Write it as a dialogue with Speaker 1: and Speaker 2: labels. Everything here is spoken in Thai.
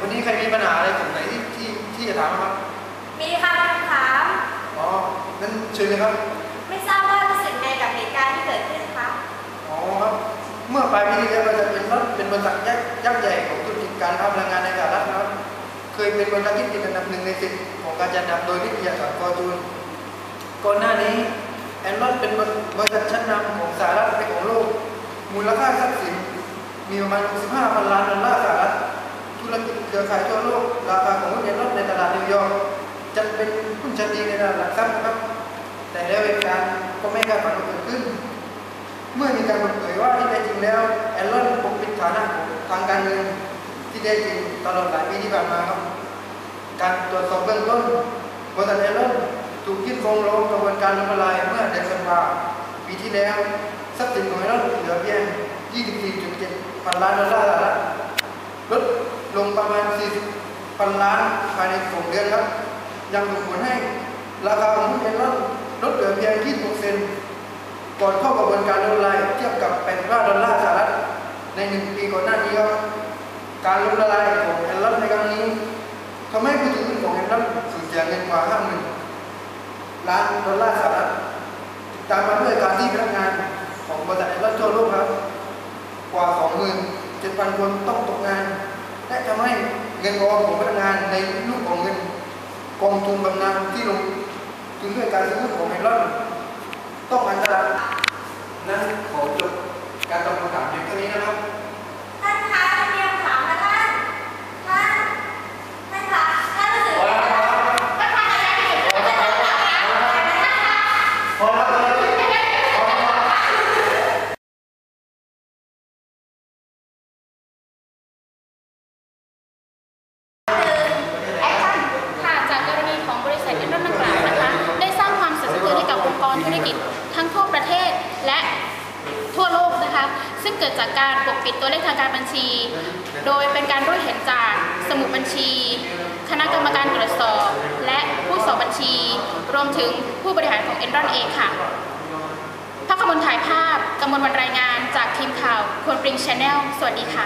Speaker 1: วันนี้ใครมีปัญหาอะไรกลุ่มไหนที่ที่ที่จะถามครับ
Speaker 2: มีค่ะคำถาม
Speaker 1: อ๋อนั่นเชิญเลยครับ
Speaker 2: ไม่ทราบว่ารู้สึกไงกับเหตุการณ์ที่เกิดขึ้นคะ
Speaker 1: อ๋อครับ เมื่อปลายปีที่แล้วเราจะเป็นเป็นบริษัทยักษ์ใหญ่ของธุรกิจการพลังงานในสหรัฐนะครับ เคยเป็นบริษัทที่ติดอันดับหนึ่งในสิบของการจัดอันดับโดยวิทยาศาสตร์กอจูนก่อนหน้านี้แอนนอนเป็นบริษัทชั้นนำของสหรัฐในของโลก มูลค่าทรัพย์สินมีประมาณ15พันล้านดอลลาร์สหรัฐ ธุรกิจเครือข่ายทั่วโลก ราคาของหุ้นแอนรอนในตลาดนิวยอร์กจะเป็นหุ้นชั้นดีในตลาดหลักทรัพย์นะครับ แต่แล้วเหตุการณ์ก็ไม่คาดฝันว่าเกิดขึ้น เมื่อมีการเปิดเผยว่าที่แท้จริงแล้วแอนรอนปกปิดฐานะทางการเงินที่แท้จริงตลอดหลายปีที่ผ่านมาครับ การตรวจสอบเบื้องต้นบริษัทแอนรอนถูกยื่นฟ้องร้องกระบวนการล้มละลายเมื่อเดือนธันวาปีที่แล้วทรัพย์สินของแอนรอนเหลือเพียง24.7พันล้านดอลลาร์สหรัฐลด ลงประมาณ 40พันล้านภายในสองเดือนครับ ยังส่งผลให้ราคาของหุ้นแอนรอนลดเหลือเพียง 20%ก่อนเข้ากระบวนการล้มละลายเทียบกับ85ดอลลาร์สหรัฐในหนึ่งปีก่อนหน้านี้ครับ การล้มละลายของแอนลอนในครั้งนี้ทำให้ผู้ถือหุ้นของแอนลอนสูญเสียเงินกว่า50,000ล้านดอลลาร์สหรัฐติดตามมาด้วยการที่พนักงานของบริษัทแอนลอนทั่วโลกครับ กว่า 27,000 คนต้องตกงาน และทำให้เงินออมของพนักงานในรูปของเงินกองทุนบำนาญที่ลงทุนด้วยการซื้อหุ้นของแอนลอนต้องอันตรายนั้นขอจบการตอบคำถามเพียงเท่านี้นะครับ
Speaker 2: ท่านคะท่านมีคำถามนะท่าน ท่าน ท่านคะท่านรู้สึกยังไงคะท่านคะท่านคะท่านคะท่านคะท่านคะ
Speaker 1: พอแล้วพอแล้วพอแล้ว
Speaker 2: แอคชั่น
Speaker 3: ค่ะจากกรณีของบริษัทเอ็นรอนดังกล่าวนะคะ ได้สร้างความสั่นสะเทือนให้กับองค์กรธุรกิจทั้งทั่วประเทศและทั่วโลกนะคะ ซึ่ง เกิดจากการปกปิดตัวเลขทางการบัญชี โดยเป็นการรู้เห็นจากสมุดบัญชี คณะกรรมการตรวจสอบ และผู้สอบบัญชี รวมถึงผู้บริหารของเอ็นรอนเองค่ะพักขมลถ่ายภาพกำมลวันรายงานจากทีมข่าวคนปริงชาแนลสวัสดีค่ะ